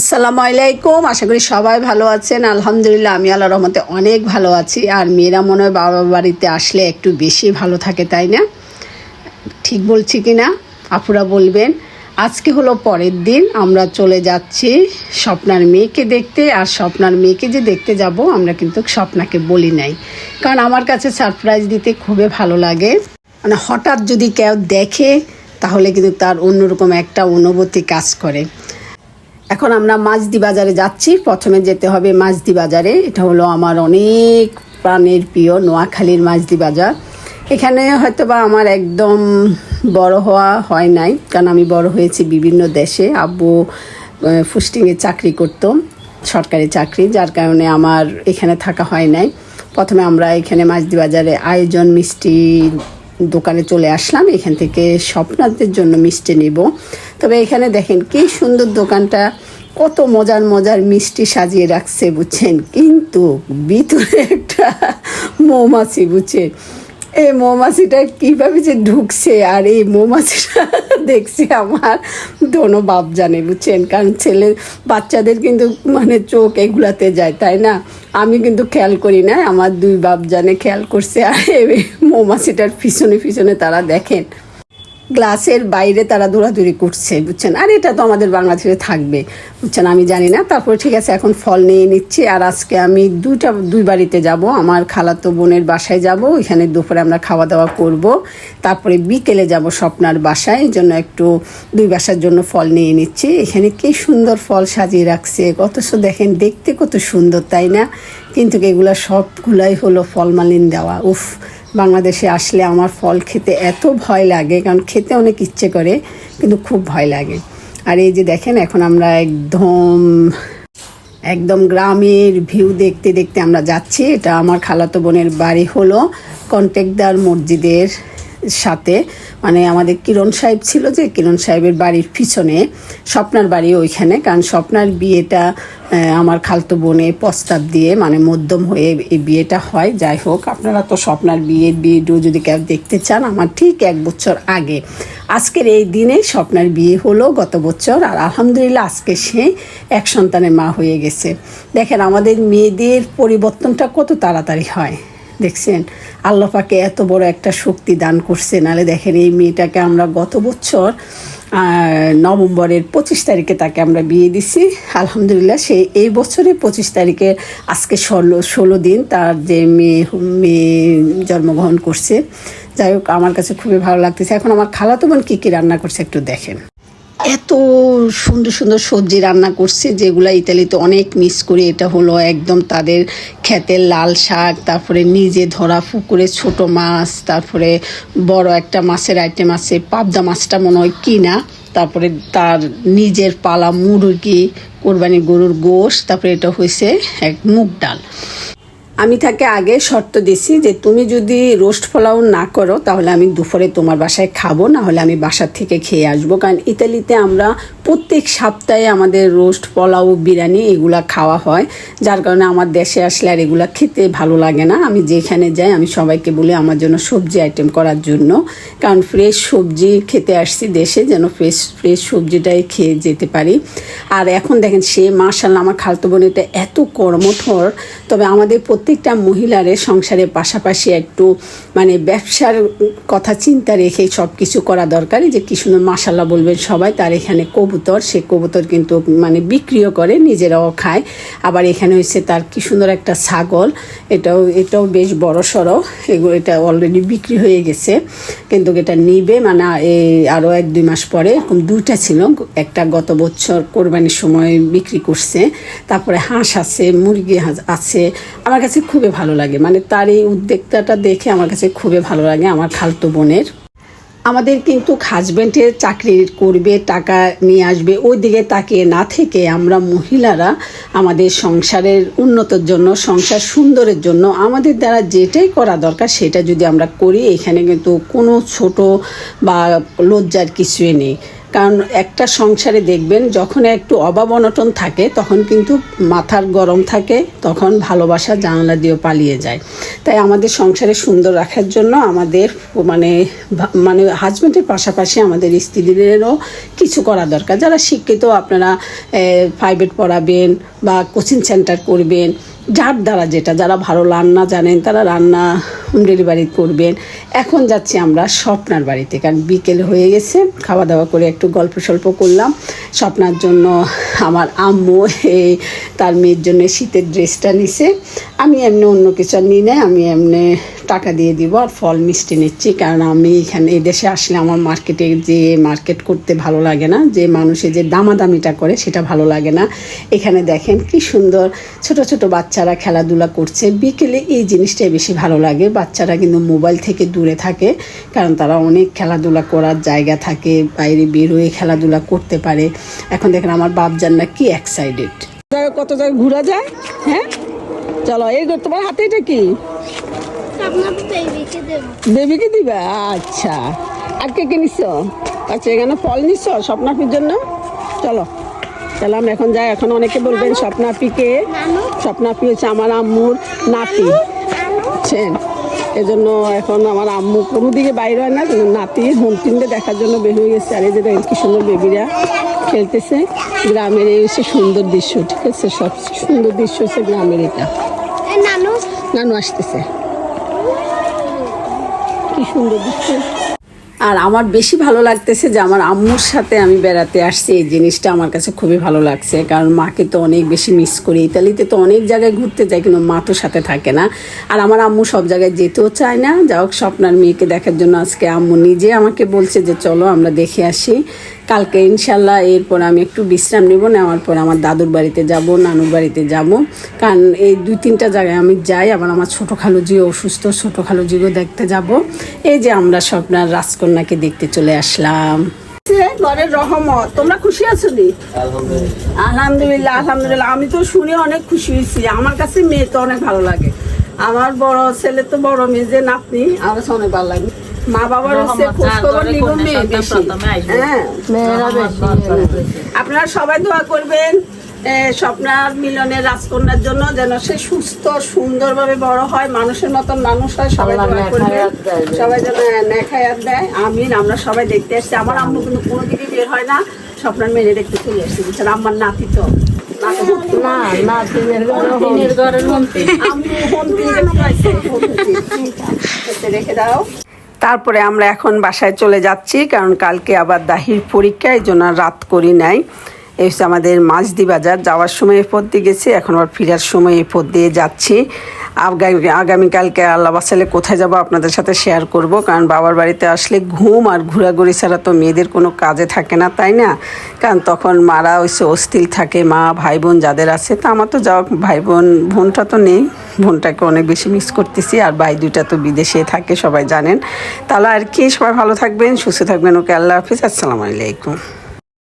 আসসালামু আলাইকুম। আশা করি সবাই ভালো আছেন। আলহামদুলিল্লাহ, আমি আল্লাহ রহমতে অনেক ভালো আছি। আর মেয়েরা মনে হয় বাবা বাড়িতে আসলে একটু বেশি ভালো থাকে, তাই না? ঠিক বলছি কি না? আপুরা বলবেন, আজকে হলো পরের দিন। আমরা চলে যাচ্ছি স্বপ্নার মেয়েকে দেখতে। আর স্বপ্নার মেয়েকে যে দেখতে যাব, আমরা কিন্তু স্বপ্নাকে বলি নাই। কারণ আমার কাছে সারপ্রাইজ দিতে খুবই ভালো লাগে। মানে হঠাৎ যদি কেউ দেখে, তাহলে কিন্তু তার অন্যরকম একটা অনুভূতি কাজ করে। এখন আমরা মাছদি বাজারে যাচ্ছি। প্রথমে যেতে হবে মাছদি বাজারে। এটা হলো আমার অনেক প্রাণের প্রিয় নোয়াখালীর মাছদি বাজার। এখানে হয়তো বা আমার একদম বড় হওয়া হয় নাই, কারণ আমি বড় হয়েছি বিভিন্ন দেশে। আব্বু ফুস্টিংয়ে চাকরি করতো, সরকারি চাকরি, যার কারণে আমার এখানে থাকা হয় নাই। প্রথমে আমরা এখানে মাছদি বাজারে আয়োজন মিষ্টি দোকানে চলে আসলাম। এখান থেকে স্বপ্নাদের জন্য মিষ্টি নিব। তবে এখানে দেখেন কি সুন্দর দোকানটা। কত মজার মজার মিষ্টি সাজিয়ে রাখছে বুঝছেন? কিন্তু ভিতরে একটা মৌমাছি বুঝছেন? এই মৌমাছিটা কীভাবে যে ঢুকছে আর এই মৌমাছিটা দেখছে আমার দোনো বাপ জানে, বুঝছেন? কারণ ছেলে, বাচ্চাদের কিন্তু মানে চোখ এগুলাতে যায়, তাই না? আমি কিন্তু খেয়াল করি না, আমার দুই বাপ জানে খেয়াল করছে, আর মৌমাছিটার পিছনে পিছনে তারা দেখেন। গ্লাসের বাইরে তারা দৌড়াদৌড়ি করছে, বুঝছেন? আর এটা তো আমাদের বাংলাদেশে থাকবে, বুঝছেন? আমি জানি না। তারপরে ঠিক আছে, এখন ফল নিয়ে নিচ্ছি। আর আজকে আমি দুইটা, দুই বাড়িতে যাব। আমার খালাতো বোনের বাসায় যাব। ওইখানে দুপুরে আমরা খাওয়া দাওয়া করব। তারপরে বিকেলে যাব স্বপ্নার বাসায়। এই জন্য একটু দুই বাসার জন্য ফল নিয়ে নিচ্ছি। এখানে কি সুন্দর ফল সাজিয়ে রাখছে। কত দেখেন, দেখতে কত সুন্দর, তাই না? কিন্তু এগুলা সবগুলাই হলো ফলমালিন দেওয়া। উফ বাংলাদেশে আসলে আমার ফল খেতে এত ভয় লাগে, কারণ খেতে অনেক ইচ্ছে করে, কিন্তু খুব ভয় লাগে। আর এই যে দেখেন, এখন আমরা একদম একদম গ্রামের ভিউ দেখতে দেখতে আমরা যাচ্ছি। এটা আমার খালাতো বোনের বাড়ি হলো কন্টেকদার মসজিদের সাথে মানে আমাদের কিরণ সাহেব ছিল যে, কিরণ সাহেবের বাড়ির পিছনে, স্বপ্নার বাড়ি ওইখানে, কারণ স্বপ্নার বিয়েটা আমার খালতো বোনে প্রস্তাব দিয়ে মানে মধ্যম হয়ে এই বিয়েটা হয়। যাই হোক, আপনারা তো স্বপ্নার বিয়ের ভিডিও যদি কেউ দেখতে চান, আমার ঠিক এক বছর আগে। আজকের এই দিনে স্বপ্নার বিয়ে হলো গত বছর, আর আলহামদুলিল্লাহ আজকে সে এক সন্তানের মা হয়ে গেছে। দেখেন, আমাদের মেয়েদের পরিবর্তনটা কত তাড়াতাড়ি হয়। দেখছেন? আল্লাহ পাকে এত বড় একটা শক্তি দান করছে। নালে দেখেন এই মেয়েটাকে আমরা গত বছর নভেম্বরের পঁচিশ তারিখে তাকে আমরা বিয়ে দিছি। আলহামদুলিল্লাহ সে এই বছরে পঁচিশ তারিখে আজকে ষোলো ষোলো দিন তার যে মেয়ে মেয়ে জন্মগ্রহণ করছে। যাই হোক, আমার কাছে খুবই ভালো লাগতেছে। এখন আমার খালাতো বোন কী কী রান্না করছে একটু দেখেন। এত সুন্দর সুন্দর সবজি রান্না করছে, যেগুলো ইতালিতে অনেক মিস করি। এটা হলো একদম তাদের ক্ষেতের লাল শাক, তারপরে নিজে ধরা পুকুরে ছোট মাছ, তারপরে বড় একটা মাছের আইটেম আছে, পাবদা মাছটা মনে হয় কিনা, তারপরে তার নিজের পালা মুরগি কোরবানি গরুর গোশ, তারপরে এটা হয়েছে এক মুগ ডাল। আমি তাকে আগে শর্ত দিছি যে তুমি যদি রোস্ট পোলাও না করো, তাহলে আমি দুপুরে তোমার বাসায় খাব না হলে আমি বাসার থেকে খেয়ে আসব। কারণ ইতালিতে আমরা প্রত্যেক সপ্তাহে আমাদের রোস্ট পোলাও, বিরিয়ানি এগুলা খাওয়া হয়, যার কারণে আমার দেশে আসলে আর এগুলা খেতে ভালো লাগে না। আমি যেখানে যাই, আমি সবাইকে বলি আমার জন্য সবজি আইটেম করার জন্য। কারণ ফ্রেশ সবজি খেতে আসছি দেশে, যেন ফ্রেশ ফ্রেশ সবজিটাই খেয়ে যেতে পারি। আর এখন দেখেন, সে মার্শাল আমার খালতো বোনেটা এত কর্মঠর। তবে আমাদের প্রত্যেকটা মহিলারে সংসারের পাশাপাশি একটু মানে ব্যবসার কথা চিন্তা রেখে সব কিছু করা দরকার যে কি সুন্দর মাসাল্লাহ বলবেন সবাই, তার এখানে কবুতর, সে কবুতর কিন্তু মানে বিক্রিও করে, নিজেরাও খায়। আবার এখানে হচ্ছে তার কি সুন্দর একটা ছাগল, এটাও এটাও বেশ বড় সড়ো এগুলো এটা অলরেডি বিক্রি হয়ে গেছে। কিন্তু এটা নিবে মানে এই আরও এক, দুই মাস পরে এরকম দুইটা ছিল, একটা গত বছর কোরবানির সময় বিক্রি করছে, তারপরে হাঁস আছে, মুরগি আছে। আমার কাছে খুবই ভালো লাগে। মানে তার এই উদ্যোক্তাটা দেখে আমার কাছে খুবই ভালো লাগে আমার খালতো বোনের। আমাদের কিন্তু হাজব্যান্ডের চাকরি করবে, টাকা নিয়ে আসবে ওই দিকে তাকিয়ে না থেকে আমরা মহিলারা আমাদের সংসারের উন্নতর জন্য, সংসার সুন্দরের জন্য আমাদের দ্বারা যেটাই করা দরকার সেটা যদি আমরা করি, এখানে কিন্তু কোনো ছোট বা লজ্জার কিছুই নেই। কারণ একটা সংসারে দেখবেন, যখন একটু অভাব অনটন থাকে, তখন কিন্তু মাথার গরম থাকে, তখন ভালোবাসা জানালা দিয়ে পালিয়ে যায়। তাই আমাদের সংসারে সুন্দর রাখার জন্য আমাদের মানে মানে হাজব্যান্ডের পাশাপাশি আমাদের স্ত্রীদেরও কিছু করা দরকার। যারা শিক্ষিত, আপনারা প্রাইভেট পড়াবেন বা কোচিং সেন্টার করবেন যার দ্বারা যেটা, যারা ভালো রান্না জানেন, তারা রান্না হোম ডেলিভারি করবেন। এখন যাচ্ছি আমরা স্বপ্নার বাড়িতে, কারণ বিকেল হয়ে গেছে খাওয়া দাওয়া করে একটু গল্প সল্প করলাম। স্বপ্নার জন্য আমার আম্মু এই তার মেয়ের জন্য শীতের ড্রেসটা নিছে। আমি এমনি অন্য কিছু আর নিই না আমি এমনি টাকা দিয়ে দিব আর ফল মিষ্টি নিচ্ছি, কারণ আমি এখানে, এই দেশে আসলে আমার মার্কেটে যে মার্কেট করতে ভালো লাগে না, যে মানুষে যে দামাদামিটা করে সেটা ভালো লাগে না। এখানে দেখেন কি সুন্দর, ছোট ছোট বাচ্চারা খেলাধুলা করছে। বিকেলে এই জিনিসটাই বেশি ভালো লাগে, বাচ্চারা কিন্তু মোবাইল থেকে দূরে থাকে, কারণ তারা অনেক খেলাধুলা করার জায়গা থাকে, বাইরে বের হয়ে খেলাধুলা করতে পারে। এখন দেখেন আমার বাপজানরা কি এক্সাইটেড কত জায়গায় ঘোরা যায় হ্যাঁ? চলো, এই তোমার হাতে এটা কি? বেবিকে দিবা। আচ্ছা। আর কে কে নিচ্ছ আচ্ছা এখানে ফল নিচ্ছ স্বপ্নাপির জন্য? চলো। চলো আমরা এখন যাই। এখন অনেকে বলবেন স্বপ্নাপিকে স্বপ্নাপি হচ্ছে আমার আম্মুর নাতি। বুঝছেন এজন্য এখন আমার আম্মু কোনো দিকে বাইরে হয় না নাতি হোম দেখার জন্য বের হয়ে গেছে। আর এই যে কি সুন্দর বেবিরা খেলতেছে। গ্রামের এই হচ্ছে সুন্দর দৃশ্য ঠিক আছে? সব সুন্দর দৃশ্য হচ্ছে গ্রামের এটা। নানু আসতেছে। কি সুন্দর দেখতে। আর আমার বেশি ভালো লাগতেছে যে আমার আম্মুর সাথে আমি বেড়াতে আসছি, এই জিনিসটা আমার কাছে খুবই ভালো লাগছে, কারণ মাকে তো অনেক বেশি মিস করি। ইতালিতে তো অনেক জায়গায় ঘুরতে যাই, কিন্তু মা তো সাথে থাকে না। আর আমার আম্মু সব জায়গায় যেতেও চায় না। যা হোক, স্বপ্নার মেয়েকে দেখার জন্য আজকে আম্মু নিজে আমাকে বলছে যে, চলো আমরা দেখে আসি। কালকে ইনশাল্লাহ এরপর আমি একটু বিশ্রাম নেব নেওয়ার পর আমার দাদুর বাড়িতে যাব নানুর বাড়িতে যাব। কারণ এই দুই তিনটা জায়গায় আমি যাই আবার আমার ছোটো খালুজিও অসুস্থ ছোটো খালুজিও দেখতে যাব। এই যে আমরা স্বপ্নার রাজকন্যাকে দেখতে চলে আসলাম। ঘরের রহমত তোমরা খুশি আছো নি? আলহামদুলিল্লাহ আলহামদুলিল্লাহ। আমি তো শুনে অনেক খুশি হয়েছি। আমার কাছে মেয়ে তো অনেক ভালো লাগে। আমার বড় ছেলে তো বড় মেয়ে যে নাতনি আমার কাছে অনেক ভালো লাগে। মা বাবার হচ্ছে খোঁজ খবর নিব মেয়ে বেশি হ্যাঁ। মেয়েরা বেশি আপনারা সবাই দোয়া করবেন স্বপ্নার মিলনের রাজকন্যার জন্য যেন সে সুস্থ সুন্দরভাবে বড় হয় মানুষের মতন মানুষ হয় সবাই দোয়া করবেন। সবাই যেন নেখায়াত দেয়। আমিন আমরা সবাই দেখতে আসছি আমার আম্মু কিন্তু কোনো দিকে বের হয় না। স্বপ্নার মেয়ে দেখতে চলে আসছি বুঝছেন আমার নাতি তো। রেখে দাও। তারপরে আমরা এখন বাসায় চলে যাচ্ছি, কারণ কালকে আবার দাহির পরীক্ষা, এই জন্য রাত করি নাই। এই হচ্ছে আমাদের মাঝদি বাজার, যাওয়ার সময় এরপর দিয়ে গেছি, এখন আবার ফিরার সময় এরপর দিয়ে যাচ্ছি। আগামী আগামীকালকে আল্লাহ বাসালে কোথায় যাব আপনাদের সাথে শেয়ার করব। কারণ বাবার বাড়িতে আসলে ঘুম আর ঘোরাঘুরি ছাড়া তো মেয়েদের কোনো কাজে থাকে না, তাই না? কারণ তখন মারা হচ্ছে অস্থির থাকে, মা ভাই বোন যাদের আছে, তা আমার তো যাওয়া ভাই বোন বোনটা তো নেই। বোনটাকে অনেক বেশি মিস করতেছি, আর ভাই দুইটা তো বিদেশে থাকে, সবাই জানেন। তাহলে আর কি, সবাই ভালো থাকবেন, সুস্থ থাকবেন, ওকে আল্লাহ হাফিজ, আসসালামু আলাইকুম।